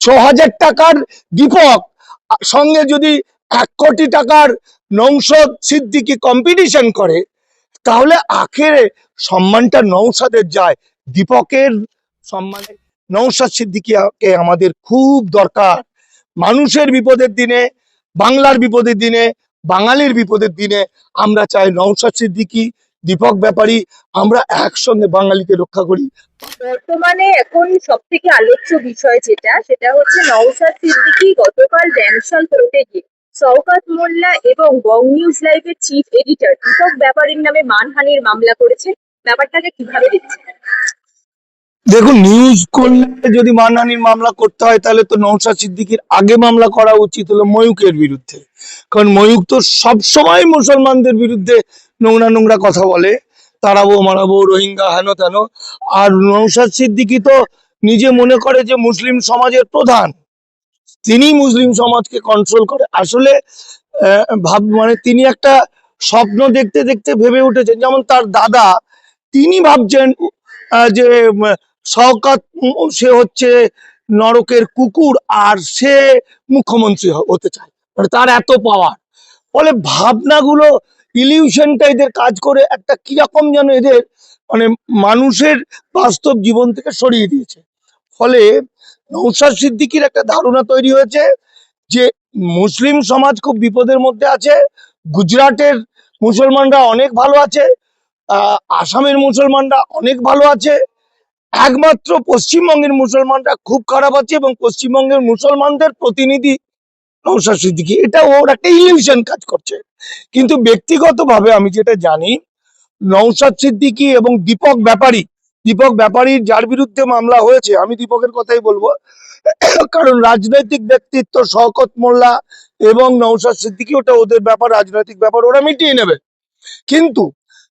ছ হাজার টাকার দীপক সঙ্গে যদি এক কোটি টাকার নৌসদ সিদ্দিকি কম্পিটিশন করে, তাহলে আখেরে সম্মানটা নৌসাদের যায়। দীপকের সম্মানে নৌসাদ সিদ্দিকিকে আমাদের খুব দরকার। মানুষের বিপদের দিনে, বাংলার বিপদের দিনে, বাঙালির বিপদের দিনে আমরা চাই নৌসাদ সিদ্দিকি দীপক ব্যাপারী আমরা একসঙ্গে বাঙালিকে রক্ষা করি। বর্তমানে এখন সব থেকে আলোচ্য বিষয় যেটা সেটা হচ্ছে নওশাদ সিদ্দিকী গতকাল ড্যামশাল কোর্টে গিয়ে শওকত মোল্লা এবং বং নিউজ লাইভের চিফ এডিটর দীপক ব্যাপারীর নামে মানহানির মামলা করেছে। ব্যাপারটাকে কীভাবে দেখছেন? দেখুন নিউজ করলে যদি মানহানির মামলা করতে হয় তাহলে তো নৌসাদ সিদ্দিকির আগে মামলা করা উচিত হলো ময়ূকের বিরুদ্ধে। কারণ ময়ূক তো সবসময় মুসলমানদের বিরুদ্ধে নোংরা নোংরা কথা বলে। তারাবো, মারাবো, রোহিঙ্গা, হেন তেন। আর নৌসাদ সিদ্দিকি তো নিজে মনে করে যে মুসলিম সমাজের প্রধান। তিনি মুসলিম সমাজকে কন্ট্রোল করে। আসলে ভাব মানে তিনি একটা স্বপ্ন দেখতে দেখতে ভেবে উঠেছেন। যেমন তার দাদা, তিনি ভাবছেন যে শওকত সে হচ্ছে নরকের কুকুর আর সে মুখ্যমন্ত্রী হতে চায়। মানে তার এত পাওয়ার ফলে ভাবনাগুলো ইলিউশনটা এদের কাজ করে একটা কীরকম যেন এদের মানে মানুষের বাস্তব জীবন থেকে সরিয়ে দিয়েছে। ফলে নৌসাদ সিদ্দিকির একটা ধারণা তৈরি হয়েছে যে মুসলিম সমাজ খুব বিপদের মধ্যে আছে, গুজরাটের মুসলমানরা অনেক ভালো আছে আসামের মুসলমানরা অনেক ভালো আছে, একমাত্র পশ্চিমবঙ্গের মুসলমানরা খুব খারাপ আছে এবং পশ্চিমবঙ্গের মুসলমানদের প্রতিনিধি নৌসাদ সিদ্দিকি এটা ওর একটা ইলিউশন কাজ করছে। কিন্তু ব্যক্তিগতভাবে আমি যেটা জানি নৌসাদ সিদ্দিকি এবং দীপক ব্যাপারী, দীপক ব্যাপারীর যার বিরুদ্ধে মামলা হয়েছে, আমি দীপকের কথাই বলব। কারণ রাজনৈতিক ব্যক্তিত্ব শওকত মোল্লা এবং নৌসাদ সিদ্দিকি ওটা ওদের ব্যাপার, রাজনৈতিক ব্যাপার, ওরা মিটিয়ে নেবে। কিন্তু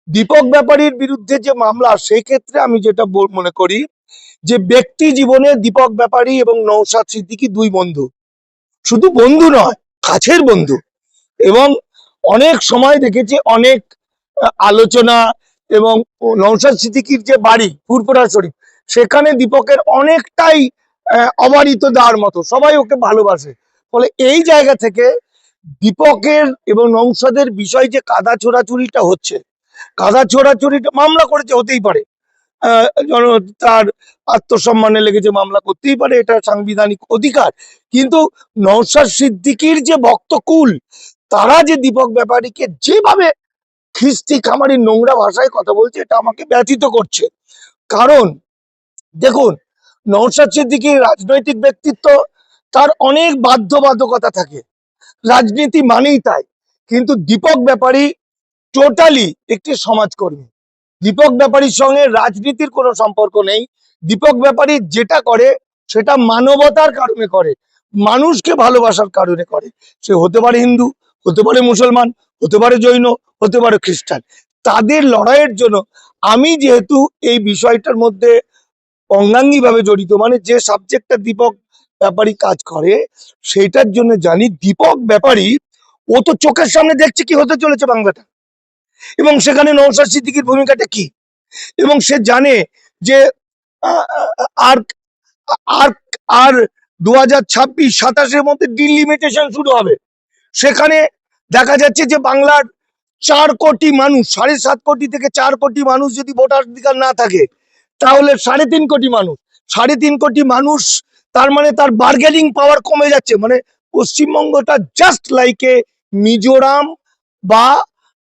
দীপক ব্যাপারীর বিরুদ্ধে যে মামলা সেই ক্ষেত্রে আমি যেটা মনে করি যে ব্যক্তি জীবনে দীপক ব্যাপারী এবং নৌসাদ সিদ্দিকি দুই বন্ধু। শুধু বন্ধু নয়, কাছের বন্ধু। এবং অনেক সময় দেখেছি, অনেক আলোচনা এবং নৌসাদ সিদ্দিকির যে বাড়ি ফুরপুরা শরীফ, সেখানে দীপকের অনেকটাই অবারিত দেওয়ার মতো, সবাই ওকে ভালোবাসে। ফলে এই জায়গা থেকে দীপকের এবং নৌসাদের বিষয় যে কাদা ছোড়াছুরিটা হচ্ছে, কাদা ছোড়াছুরিটা মামলা করেছে হতেই পারে। তার আত্মসম্মানে লেগেছে মামলা করতেই পারে, এটা সাংবিধানিক অধিকার। কিন্তু নৌসাদ সিদ্দিকির যে ভক্তকুল, তারা যে দীপক ব্যাপারীকে যেভাবে খিস্তি খামারি নোংরা ভাষায় কথা বলছে, এটা আমাকে ব্যথিত করছে। কারণ, দেখুন নৌসাদ সিদ্দিকির রাজনৈতিক ব্যক্তিত্ব, তার অনেক বাধ্যবাধকতা থাকে। রাজনীতি মানেই তাই। কিন্তু দীপক ব্যাপারী টোটালি একটি সমাজকর্মী। দীপক ব্যাপারীর সঙ্গে রাজনীতির কোনো সম্পর্ক নেই। দীপক ব্যাপারী যেটা করে, সেটা মানবতার কারণে করে। মানুষকে ভালোবাসার কারণে করে। সে হতে পারে হিন্দু, হতে পারে মুসলমান, হতে পারে জৈন, হতে পারে খ্রিস্টান। তাদের লড়াইয়ের জন্য আমি যেহেতু এই বিষয়টার মধ্যে অঙ্গাঙ্গিভাবে জড়িত মানে যে সাবজেক্টটা দীপক ব্যাপারী কাজ করে, সেইটার জন্য জানি দীপক ব্যাপারী, ও তো চোখের সামনে দেখছে কি হতে চলেছে বাংলাটা। এবং সেখানে নৌসাদ সিদ্দিকির ভূমিকাটা কি? এবং সে জানে যে আর আর আর দু হাজার ছাব্বিশ সাতাশের মধ্যে ডিলিমিটেশন শুরু হবে। সেখানে দেখা যাচ্ছে যে বাংলার চার কোটি মানুষ, সাড়ে সাত কোটি থেকে চার কোটি মানুষ যদি ভোটাধিকার না থাকে, তাহলে সাড়ে তিন কোটি মানুষ। সাড়ে তিন কোটি মানুষ, তার মানে তার বার্গেনিং পাওয়ার কমে যাচ্ছে। মানে পশ্চিমবঙ্গটা জাস্ট লাইক মিজোরাম বা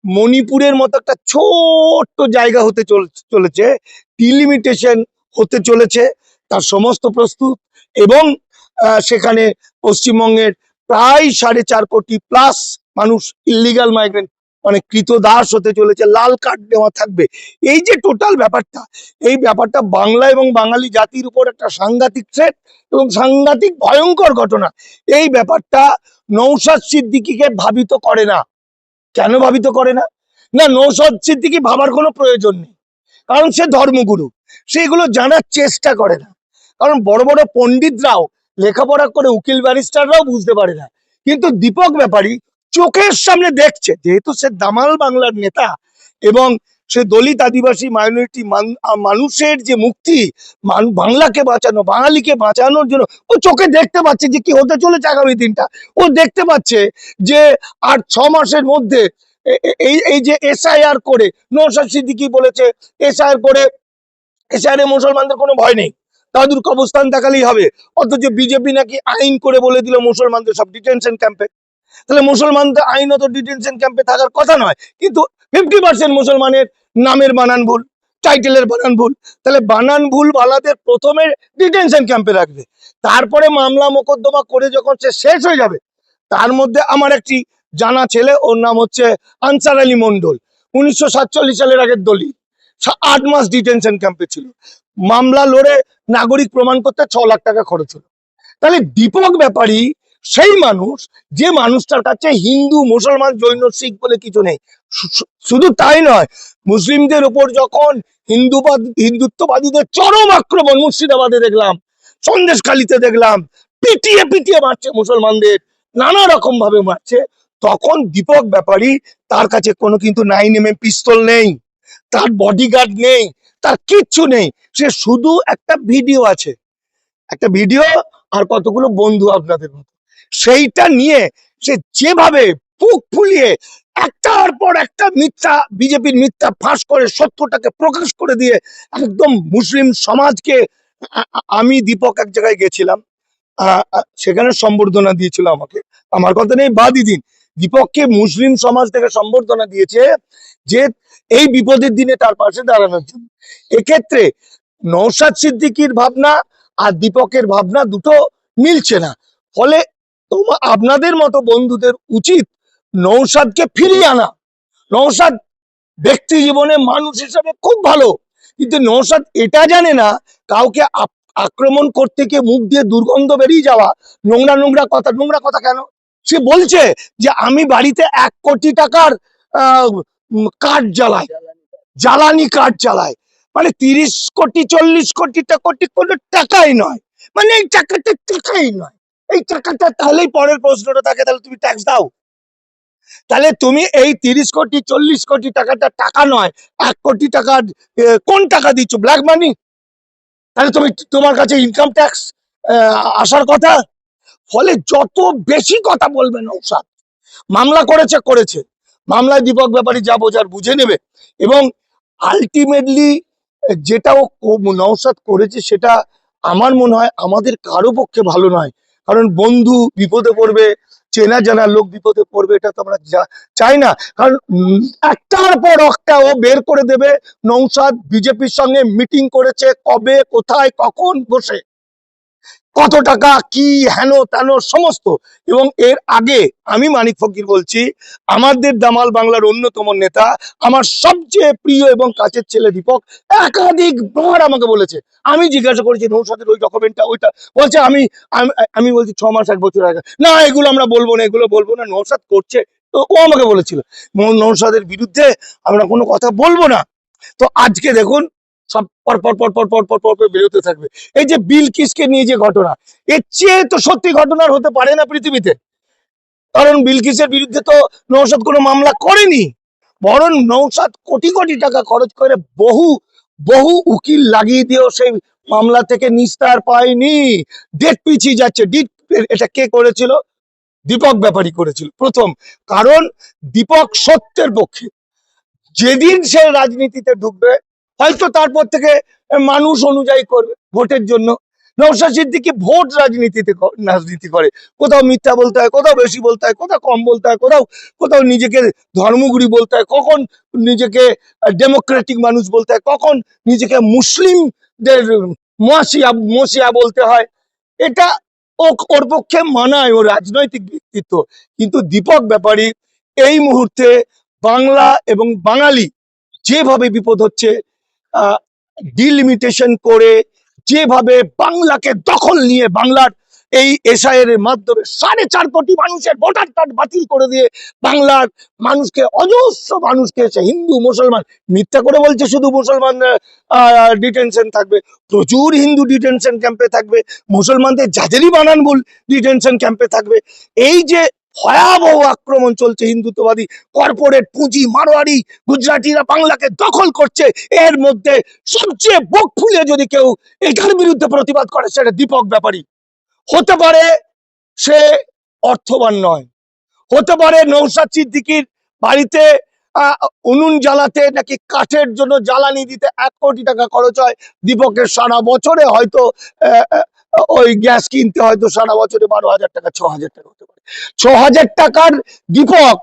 মণিপুরের মতো একটা ছোট্ট জায়গা হতে চল- চলেছে ডিলিমিটেশন হতে চলেছে, তার সমস্ত প্রস্তুত এবং সেখানে পশ্চিমবঙ্গের প্রায় সাড়ে চার কোটি প্লাস মানুষ ইলিগাল মাইগ্রেন্ট মানে কৃতদাস হতে চলেছে, লাল কার্ড দেওয়া থাকবে। এই যে টোটাল ব্যাপারটা, এই ব্যাপারটা বাংলা এবং বাঙালি জাতির উপর একটা সাংঘাতিক থ্রেট এবং সাংঘাতিক ভয়ঙ্কর ঘটনা। এই ব্যাপারটা নৌসাদ সিদ্দিকিকে ভাবিত করে না। কেন ভাবিত করে না? না নৌসদ সিদ্দিকি ভাবার কোনো প্রয়োজন নেই। কারণ সে ধর্মগুরু। সেগুলো জানার চেষ্টা করে না। কারণ বড় বড় পণ্ডিতরাও লেখাপড়া করে উকিল ব্যারিস্টাররাও বুঝতে পারে না। কিন্তু দীপক ব্যাপারী চোখের সামনে দেখছে, যেহেতু সে দামাল বাংলার নেতা এবং সে দলিত আদিবাসী মাইনরিটি মানুষের যে মুক্তি বাংলাকে বাঁচানো, বাঙালিকে বাঁচানোর জন্য, ও চোখে দেখতে পাচ্ছে যে কি হতে চলেছে আগামী দিনটা। ও দেখতে পাচ্ছে যে আর ছ মাসের মধ্যে এই এই যে এসআইআর করে নৌসাদ সিদ্দিকি বলেছে এসআইআর করে এসআইআর এ মুসলমানদের কোনো ভয় নেই। তাদের অবস্থান দেখালেই হবে। অথচ বিজেপি নাকি আইন করে বলে দিল মুসলমানদের সব ডিটেনশন ক্যাম্পে তাহলে মুসলমানদের আইনত ডিটেনশন ক্যাম্পে থাকার কথা নয়। কিন্তু ফিফটি পার্সেন্ট মুসলমানের নামের বানান ভুল টাইটেলের বানান ভুল। তাহলে বানান ভুল বালাদের প্রথমে ডিটেনশন ক্যাম্পে রাখবে। তারপরে মামলা মোকদ্দমা করে যখন সে শেষ হয়ে যাবে, তার মধ্যে আমার একটি জানা ছেলে, ওর নাম হচ্ছে আনসার আলী মন্ডল উনিশশো সাতচল্লিশ সালের আগের দলিত সা- আট মাস ডিটেনশন ক্যাম্পে ছিল। মামলা লড়ে নাগরিক প্রমাণ করতে ছ লাখ টাকা খরচ হলো। তাহলে দীপক ব্যাপারী সেই মানুষ, যে মানুষটার কাছে হিন্দু, মুসলমান, জৈন, শিখ বলে কিছু নেই। শুধু তাই নয়, মুসলিমদের উপর যখন হিন্দুবাদ, হিন্দুত্ববাদীদের চরম আক্রমণ মুর্শিদাবাদে দেখলাম, সন্দেশখালিতে দেখলাম, পিটিয়ে পিটিয়ে মারছে মুসলমানদের, নানা রকম ভাবে মারছে, তখন দীপক ব্যাপারী তার কাছে কোনো কিন্তু নাইন এম পিস্তল নেই, তার বডিগার্ড নেই, তার কিচ্ছু নেই, সে শুধু একটা ভিডিও আছে। একটা ভিডিও আর কতগুলো বন্ধু আপনাদের মতো। সেইটা নিয়ে সে যেভাবে বুক ফুলিয়ে একটার পর একটা মিথ্যা, বিজেপির মিথ্যা ফাঁস করে সত্যটাকে প্রকাশ করে দিয়ে একদম মুসলিম সমাজকে আমি দীপক এক জায়গায় গেছিলাম। সেখানে সম্বর্ধনা দিয়েছিল আমাকে। আমার কথা নেই বাদই দিন। দীপককে মুসলিম সমাজ থেকে সম্বর্ধনা দিয়েছে যে এই বিপদের দিনে তার পাশে দাঁড়ানোর জন্য। এক্ষেত্রে নৌসাদ সিদ্দিকির ভাবনা আর দীপকের ভাবনা দুটো মিলছে না। ফলে তোমা আপনাদের মতো বন্ধুদের উচিত নৌসাদকে ফিরিয়ে আনা। নৌসাদ ব্যক্তি জীবনে মানুষ হিসাবে খুব ভালো, কিন্তু নৌসাদ এটা জানে না, কাউকে আক্রমণ করতে গিয়ে মুখ দিয়ে দুর্গন্ধ বেরিয়ে যাওয়া, নোংরা নোংরা কথা নোংরা কথা কেন? সে বলছে যে, আমি বাড়িতে এক কোটি টাকার কাঠ জ্বালাই, জ্বালানি কাঠ চালায় মানে তিরিশ কোটি, চল্লিশ কোটিটা কোটি কোনো টাকাই নয়। মানে এই টাকাটা টাকাই নয়। এই টাকাটা তাহলেই পরের প্রশ্নটা থাকে, তাহলে তুমি ট্যাক্স দাও। তাহলে তুমি এই তিরিশ কোটি, চল্লিশ কোটি টাকাটা, টাকা নয়, এক কোটি টাকা কোন টাকা দিচ্ছ? ব্ল্যাক মানি তাহলে তুমি, তোমার কাছে ইনকাম ট্যাক্স আসার কথা? ফলে যত বেশি কথা বলবে নৌসাদ, মামলা করেছে করেছে। মামলায় দীপক ব্যাপারী যা বোঝার বুঝে নেবে। এবং আলটিমেটলি যেটাও নৌসাদ করেছে, সেটা আমার মনে হয় আমাদের কারও পক্ষে ভালো নয়। কারণ বন্ধু বিপদে পড়বে, চেনা জানা লোক বিপদে পড়বে, এটা তো আমরা চাই না। কারণ একটার পর একটা ও বের করে দেবে। নৌসাদ বিজেপির সঙ্গে মিটিং করেছে, কবে, কোথায়, কখন বসে। কত টাকা, কি, হেন, তেন, সমস্ত। এবং এর আগে আমি মানিক ফকির বলছি, আমাদের দামাল বাংলার অন্যতম নেতা, আমার সবচেয়ে প্রিয় এবং কাছের ছেলে দীপক, একাধিকবার আমাকে বলেছে। আমি জিজ্ঞাসা করেছি নৌসাদের ওই ডকুমেন্টটা ওইটা। বলছে, আমি, আমি- বলছি, ছ মাস, এক বছর আগে। না, এগুলো আমরা বলব না, এগুলো বলব না নৌসাদ করছে। তো ও আমাকে বলেছিল নৌসাদের বিরুদ্ধে আমরা কোনো কথা বলব না। তো আজকে দেখুন সব পর পর পর পর পর পর পর পর বেরোতে থাকবে। এই যে বিল কিসকে নিয়ে যে ঘটনা, এর চেয়ে তো সত্যি ঘটনার হতে পারে না পৃথিবীতে। কারণ বিলকিসের বিরুদ্ধে তো নৌসাদ কোনো মামলা করেনি। বরং নৌসাদ কোটি কোটি টাকা খরচ করে বহু বহু উকিল লাগিয়ে দিয়েও সেই মামলা থেকে নিস্তার পায়নি। ডেট পিছিয়ে যাচ্ছে। ডিট এটা কে করেছিল? দীপক ব্যাপারী করেছিল। প্রথম, কারণ দীপক সত্যের পক্ষে। যেদিন সে রাজনীতিতে ঢুকবে হয়তো তারপর থেকে মানুষ অনুযায়ী করবে ভোটের জন্য। নৌশাদ সিদ্দিকি ভোট রাজনীতিতে রাজনীতি করে। কোথাও মিথ্যা বলতে হয়, কোথাও বেশি বলতে হয়, কোথাও কম বলতে হয়, কোথাও কোথাও নিজেকে ধর্মগুরু বলতে হয়, কখন নিজেকে ডেমোক্রেটিক মানুষ বলতে হয়, কখন নিজেকে মুসলিমদের মসিয়া মসিয়া বলতে হয়। এটা ও ওর পক্ষে মানায়, ও রাজনৈতিক ব্যক্তিত্ব। কিন্তু দীপক ব্যাপারী এই মুহূর্তে বাংলা এবং বাঙালি যেভাবে বিপদ হচ্ছে ডিলিমিটেশন করে যেভাবে বাংলাকে দখল নিয়ে বাংলার এই এসআইয়ের মাধ্যমে সাড়ে চার কোটি মানুষের ভোটার কার্ড বাতিল করে দিয়ে বাংলার মানুষকে, অজস্র মানুষকে সে হিন্দু, মুসলমান, মিথ্যা করে বলছে শুধু মুসলমান ডিটেনশন থাকবে। প্রচুর হিন্দু ডিটেনশন ক্যাম্পে থাকবে। মুসলমানদের যাদেরই বানান ডিটেনশন ক্যাম্পে থাকবে। এই যে ভয়াবহ আক্রমণ চলছে হিন্দুত্ববাদী কর্পোরেট পুঁজি, মারোয়ারি, গুজরাটিরা বাংলাকে দখল করছে। এর মধ্যে সবচেয়ে বুক ফুলে যদি কেউ এটার বিরুদ্ধে প্রতিবাদ করে, সেটা দীপক ব্যাপারী। হতে পারে সে অর্থবান নয়। হতে পারে নৌসাদ সিদ্দিকির বাড়িতে উনুন জ্বালাতে নাকি কাঠের জন্য জ্বালানি দিতে এক কোটি টাকা খরচ হয়। দীপকের সারা বছরে হয়তো ওই গ্যাস কিনতে হয়তো সারা বছরে বারো হাজার টাকা, ছ হাজার টাকা হতে পারে। ছ হাজার টাকার দীপক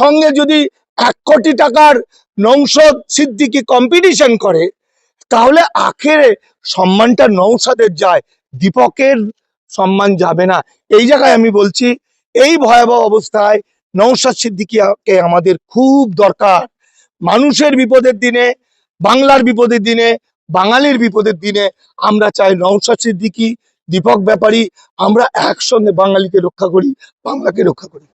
সঙ্গে যদি এক কোটি টাকার নৌসদ সিদ্দিকি কম্পিটিশন করে, তাহলে আখেরে সম্মানটা নৌসাদের যায়, দীপকের সম্মান যাবে না। এই জায়গায় আমি বলছি, এই ভয়াবহ অবস্থায় নৌসাদ সিদ্দিকিয়াকে আমাদের খুব দরকার। মানুষের বিপদের দিনে, বাংলার বিপদের দিনে, বাঙালির বিপদের দিনে আমরা চাই নৌসাদ সিদ্দিকি দীপক ব্যাপারী আমরা একসঙ্গে বাঙালিকে রক্ষা করি বাংলাকে রক্ষা করি।